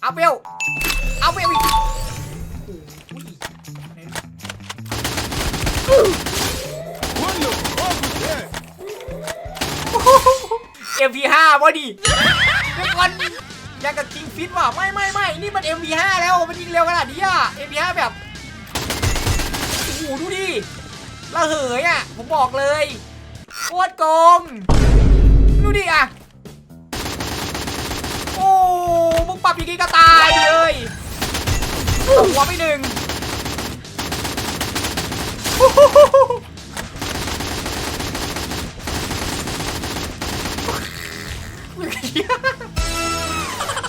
เอาเปลวเอาเปลวอีกโอ้โหไหน MP5 วะดิเดี๋ยวก่อนอยากกับคิงฟิตว่ะไม่ไม่ไม่นี่มัน MP5 แล้วมันยิงเร็วขนาดนี้อะ MP5 แบบโอ้โหดูดิระเหยอะผมบอกเลยโคตรโกงดูดิอะ ปรับอย่างงี้ก็ตายเลยตบหัวไปหนึ่งโอ้โห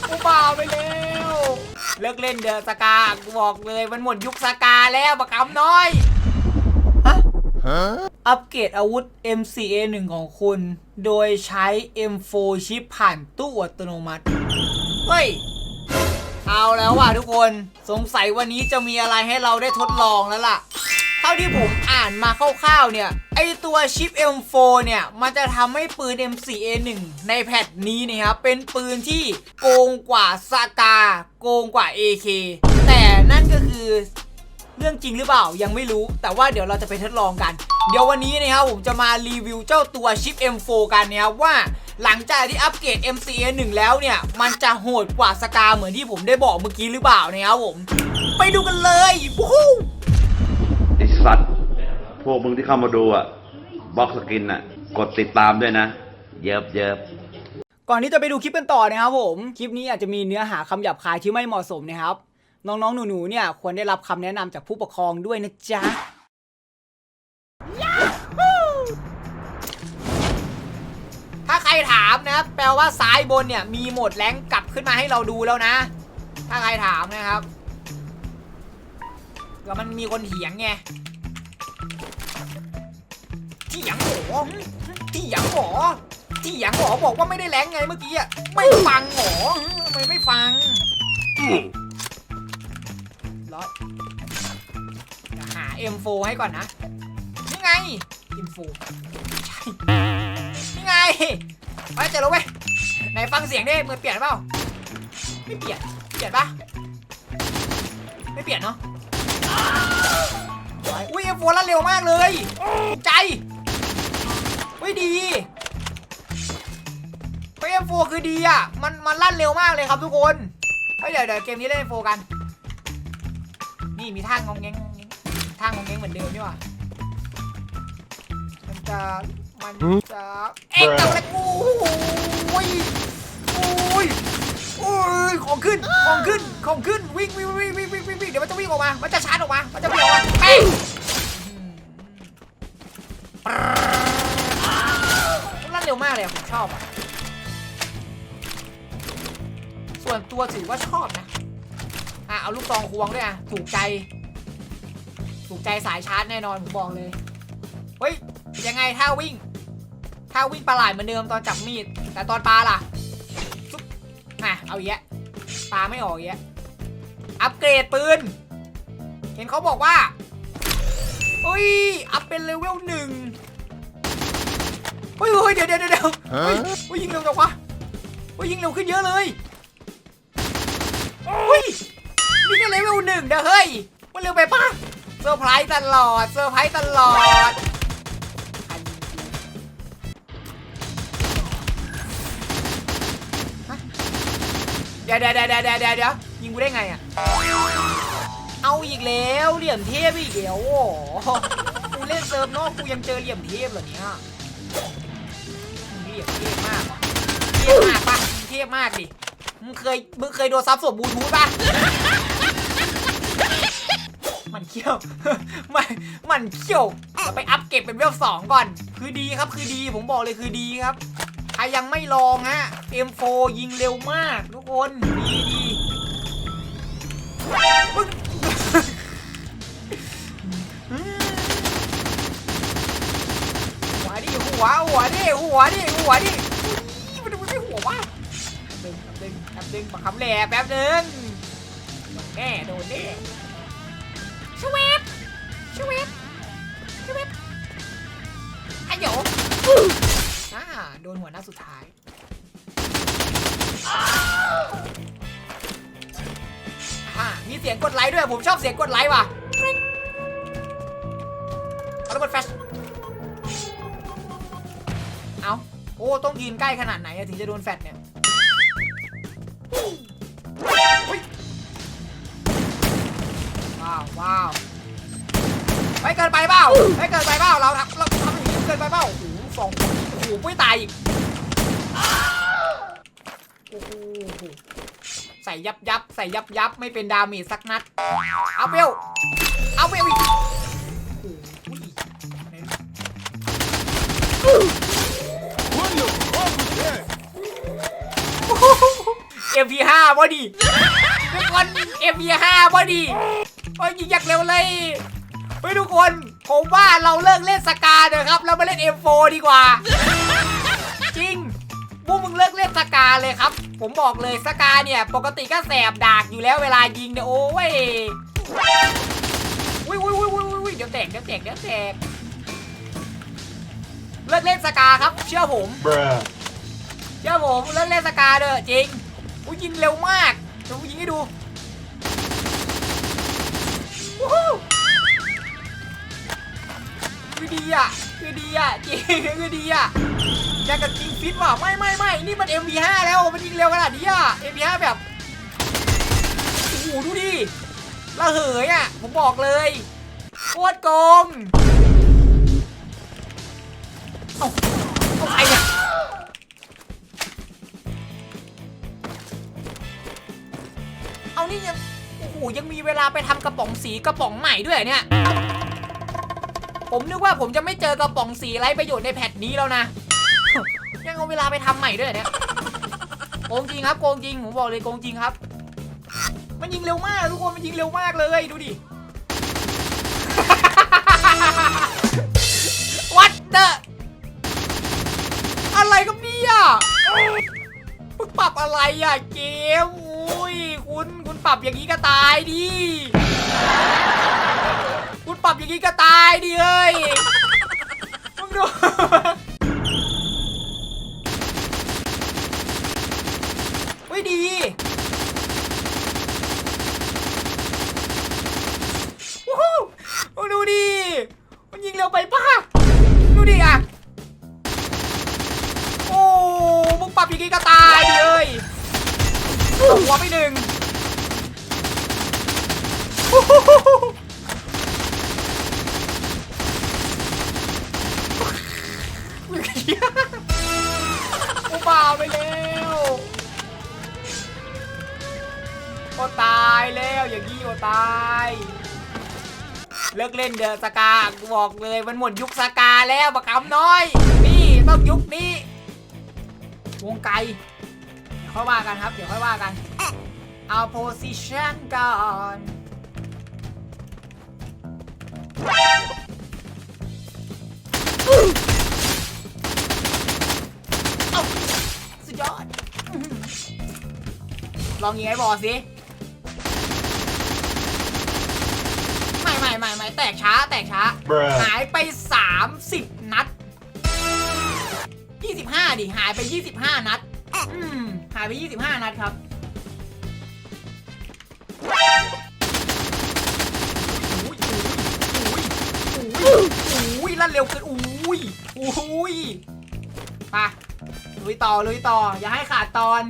กูเปล่าไปแล้วเลิกเล่นเดอะสกากูบอกเลยมันหมดยุคสกาแล้วบักคำน้อยฮะอัปเกรดอาวุธ MCA 1 ของคุณ โดยใช้ M4 ชิปผ่านตู้อัตโนมัติ เฮ้ย เอาแล้วว่ะทุกคนสงสัยวันนี้จะมีอะไรให้เราได้ทดลองแล้วล่ะ เท่าที่ผมอ่านมาคร่าวๆเนี่ย ไอตัวชิป M4 เนี่ย มันจะทำให้ปืน M4A1 ในแพทนี้นะครับเป็นปืนที่โกงกว่าสากา โกงกว่า AK แต่นั่นก็คือ เรื่องจริงหรือเปล่ายังไม่รู้ แต่ว่าเดี๋ยวเราจะไปทดลองกัน เดี๋ยววันนี้นะครับผมจะมารีวิวเจ้าตัวชิป M4 กันนะครับว่าหลังจากที่อัปเกรด MCA1 แล้วเนี่ย มันจะโหดกว่าสกาเหมือนที่ผมได้บอกเมื่อกี้หรือเปล่านะครับผม ไปดูกันเลยวู้ฮู้ไอสัตว์ พวกมึงที่เข้ามาดูอะบล็อกสกินอะ กดติดตามด้วยนะ เยิบเยิบก่อนที่จะไปดูคลิปกันต่อนะครับผม คลิปนี้อาจจะมีเนื้อหาคำหยาบคายที่ไม่เหมาะสมนะครับ น้องๆ หนูๆ เนี่ยควรได้รับคำแนะนำจากผู้ปกครองด้วยนะจ๊ะ ถ้าใครถามนะครับแปลว่าซ้ายบนเนี่ยมีโหมดแรงกลับขึ้นมาให้เราดูแล้วนะ ถ้าใครถามนะครับแล้วมันมีคนเถียงไงเถียงหรอเถียงหรอเถียงหรอบอกว่าไม่ได้แรงไงเมื่อกี้อะไม่ฟังหรอทำไมไม่ฟัง M4 ให้ก่อนนะ นี่ไง M4 ใช่นี่ไงไปเจอแล้วเว้ยไหนฟังเสียงดิมือเปลี่ยนเปล่า ไม่เปลี่ยน เปลี่ยนปะไม่เปลี่ยนเนาะอุ้ยเอฟโฟลั่นเร็วมากเลย ใจอุ้ยดีเฮ้ยเอฟโฟคือดีอะ มันมันลั่นเร็วมากเลยครับทุกคนเฮ้ยเดี๋ยวเดี๋ยวเกมนี้เล่นเอฟโฟกัน นี่มีท่างงงแงงงงแงง ท่างงงแงงเหมือนเดิมนี่หว่ามันจะ มันจะเอ็กซ์กับอะไรกูโอ้ยโอ้ยโอ้ยของขึ้น ของขึ้น ของขึ้นวิ่งวิ่งวิ่งวิ่งวิ่งวิ่งวิ่งเดี๋ยวมันจะวิ่งออกมา มันจะชาร์จออกมา มันจะวิ่งออกมาเป้งมันลั่นเร็วมากเลยอะผมชอบอะส่วนตัวถือว่าชอบนะ อะ เอาลูกซองควงด้วยอะ ถูกใจ ถูกใจสายชาร์จแน่นอนผมบอกเลย เฮ้ย ยังไงถ้าวิ่ง ถ้าวิ่งปลาไหลเหมือนเดิมตอนจับมีด แต่ตอนปลาล่ะซุบอะเอาอีกแยะปลาไม่ออกอีกแยะอัปเกรดปืน เห็นเขาบอกว่าเฮ้ย อัพเป็นเลเวลหนึ่งเฮ้ยเฮ้ยเดี๋ยวเดี๋ยวเดี๋ยวเฮ้ยเฮ้ยยิงเร็วจังวะเฮ้ยยิงเร็วขึ้นเยอะเลยเฮ้ยนี่ก็เลเวลหนึ่งเด้อเฮ้ย มันเร็วไปปะเซอร์ไพรส์ตลอดเซอร์ไพรส์ตลอดเดี๋ยวเดี๋ยวเดี๋ยวเดี๋ยวเดี๋ยวเดี๋ยวยิงกูได้ไงอะ เอาอีกแล้วเหลี่ยมเทพอีกแล้วโอ้โหกูเล่นเซิร์ฟนอกกูยังเจอเหลี่ยมเทพเหรอเนี่ยเหลี่ยมเทพมากเหรอเทพมากปะเทพมากดิ มึงเคยมึงเคยโดนซับศพบลูทูธปะ มันเขี้ยว มันมันเขี้ยวเราไปอัพเก็บเป็นเวลสองก่อน คือดีครับคือดีผมบอกเลยคือดีครับใครยังไม่ลองฮะ M4 ยิงเร็วมากทุกคนดีดีหัวดิหัวหัวดิหัวดิหัวดิมันไม่หัววะแป๊บนึงแป๊บนึงแป๊บนึงปักคำแหล่แป๊บนึงแน่โดนแน่ ชวบชวบชวบอะโยอ่าโดนหัวหน้าสุดท้าย มีเสียงกดไลค์ด้วย ผมชอบเสียงกดไลค์ว่ะเอาระเบิดแฟชเอาโอ้ ต้องยืนใกล้ขนาดไหนถึงจะโดนแฟชเนี่ย ว้าวไม่เกินไปเปล่าไม่เกินไปเปล่าเราทำเราทำอย่างนี้เกินไปเปล่าโอ้โหสองโอ้โหปุ้ยตายอีกโอ้โหใส่ยับยับใส่ยับยับไม่เป็นดาเมจสักนัดเอาเปลวเอาเปลวอีกโอ้โหไหน MP5 พอดีทุกคน MP5 พอดี โอ้ยยิงอยากเร็วเลยเฮ้ยทุกคนผมว่าเราเลิกเล่นสกาเถอะครับเรามาเล่น M4 ดีกว่า จริงพวกมึงเลิกเล่นสกาเลยครับ ผมบอกเลยสกาเนี่ยปกติก็แสบดากอยู่แล้วเวลายิงเนี่ยโอ้ยอุ้ยอุ้ยอุ้ยอุ้ยอุ้ยเดี๋ยวแตกเดี๋ยวแตกเดี๋ยวแตกเลิกเล่นสกาครับ เชื่อผม Bruh. เชื่อผมเลิกเล่นสกาเด้อจริงอุ้ยยิงเร็วมากเดี๋ยวกูยิงให้ดูวู้ฮู้ คือดีอะคือดีอะจริงคือดีอะอยากกับจริงฟิตว่ะไม่ไม่ไม่นี่มัน MV5 แล้วมันยิงเร็วขนาดนี้อะ MV5 แบบโอ้โหดูดิระเหยอะผมบอกเลยโคตรโกง โอ้โหยังมีเวลาไปทำกระป๋องสีกระป๋องใหม่ด้วยเหรอเนี่ย ผมนึกว่าผมจะไม่เจอกระป๋องสีไร้ประโยชน์ในแพทนี้แล้วนะ ยังเอาเวลาไปทำใหม่ด้วยเหรอเนี่ยโกงจริงครับโกงจริงผมบอกเลยโกงจริงครับ มันยิงเร็วมากทุกคนมันยิงเร็วมากเลยดูดิ What the อะไรกับเนี่ยมึงปรับอะไรอะเกม อุ้ยคุณคุณปรับอย่างนี้ก็ตายดิคุณปรับอย่างนี้ก็ตายดิเอ้ยมึงดูไม่ดีวู้ฮู้มึงดูดิมันยิงเร็วไปป่ะดูดิอะโอ้มึงปรับอย่างนี้ก็ตายดิเลย หัวไปหนึ่งกูบ้าไปแล้วโอตายแล้วอย่างนี้โอตาย เลิกเล่นเดอะสกากูบอกเลยมันหมดยุคสกาแล้วประคำน้อย นี่ต้องยุคนี้ วงไกล ค่อยว่ากันครับ เดี๋ยวค่อยว่ากัน เอาโพซิชันก่อนเอ้าสุดยอดอื้อหือลองยิงไอ้บอสสิ ไม่ไม่ไม่ไม่แตกช้า แตกช้า Bruh. หายไป 30 นัด 25 ดิ หายไป 25 นัด อืมหายไป 25 นัดครับอุ้ยอุ้ยอุ้ยอุ้ยลั่นเร็วเกินอุ้ยอุ้ยไปลุยต่อลุยต่อ อย่าให้ขาดตอน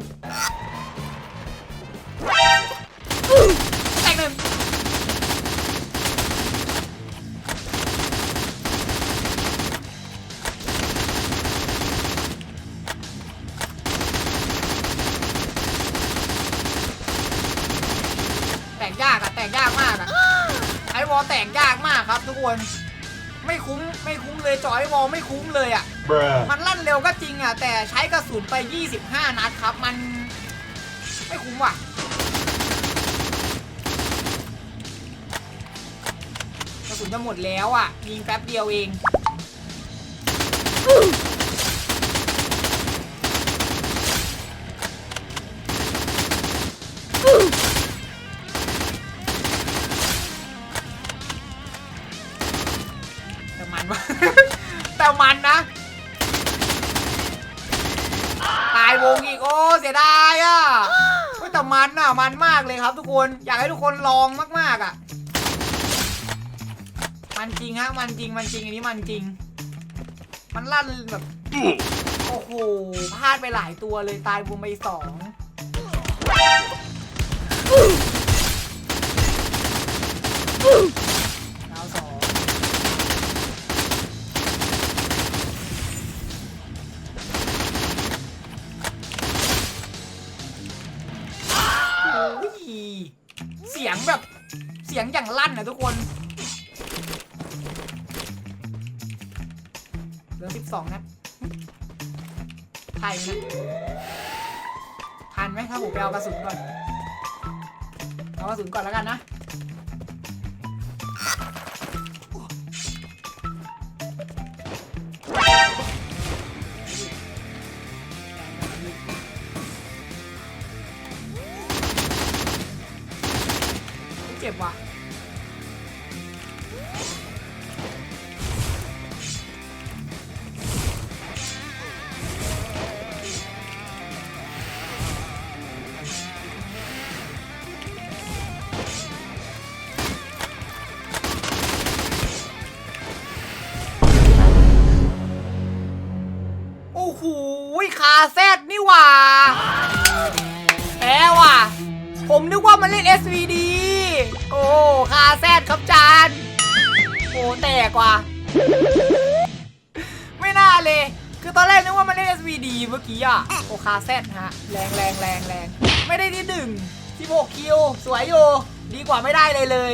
ากครับทุกคนไม่คุ้มไม่คุ้มเลยจอไอวอลไม่คุ้มเลยอะ Bruh. มันลั่นเร็วก็จริงอะแต่ใช้กระสุนไป 25 นัดครับ มัน ไม่คุ้มว่ะ กระสุนจะหมดแล้วอะยิงแป๊บเดียวเอง วะ แต่มันนะ ตายวงอีกโอ้เสียดายอะเฮ้ยแต่มันมันอะมันมากเลยครับทุกคน อยากให้ทุกคนลองมากๆอะ มันจริงฮะ มันจริง มันจริงอันนี้มันจริง มันลั่นแบบ โอ้โห พลาดไปหลายตัวเลยตายบวมไปสอง สียงอย่างลั่นนะทุกคนเหลือสิบสองนัดทันนะทันไหมถ้าผมไปเอากระสุนก่อน เอากระสุนก่อนแล้วกันนะเจ็บว่ะ แซดนี่หว่าแพ้ว่ะ ผมนึกว่ามันเล่น SVD โอ้คาแซดครับจานโอ้แตกว่ะ ไม่น่าเลย คือตอนแรกนึกว่ามันเล่น SVD เมื่อกี้อะ โอ้คาแซดฮะ แรงแรงแรงแรงไม่ได้ที่หนึ่ง16คิว สวยอยู่ ดีกว่าไม่ได้เลยเลย